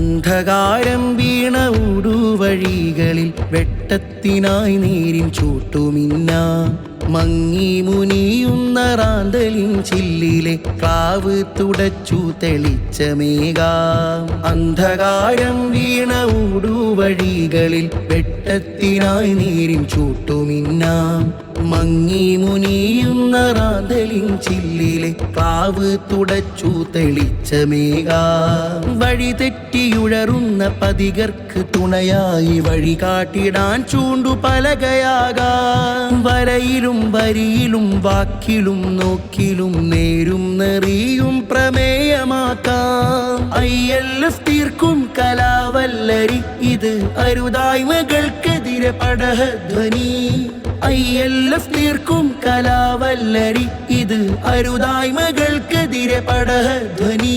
അന്ധകാരം വീണ ഉടുവഴികളിൽ വെട്ടത്തിനായി നീരിൻ ചൂട്ടുമിന്ന മങ്ങി മുനിയുന്ന റാന്തലിൻ ചില്ലിലെ കാവ് തുടച്ചു തെളിച്ച മേഘാം. അന്ധകാരം വീണ ഉടുവഴികളിൽ വെട്ടത്തിനായി നീരിൻ ചൂട്ടുമിന്നാം മങ്ങി മുനിയുന്ന റാന്തലിൻ ചില്ലിലെ ക്ലാവ് തുടച്ചു തെളിച്ച മേഘ. വഴി തെറ്റിയുഴറുന്ന പതികർക്ക് തുണയായി വഴി കാട്ടിടാൻ ചൂണ്ടു പലകയാകാം. വരയിലും വരിയിലും വാക്കിലും നോക്കിലും നേരും നെറിയും പ്രമേയമാക്കാം. ഐ എൽ എഫ് തീർക്കും കലാവല്ലരി ഇത് അരുതായ്മകൾക്കെതിരെ പടഹധ്വനി. ഐ എൽ എഫ് തീർക്കും കലാവല്ലരി. ഇത് അരുതായ്മകൾക്കെതിരെ പടഹധ്വനി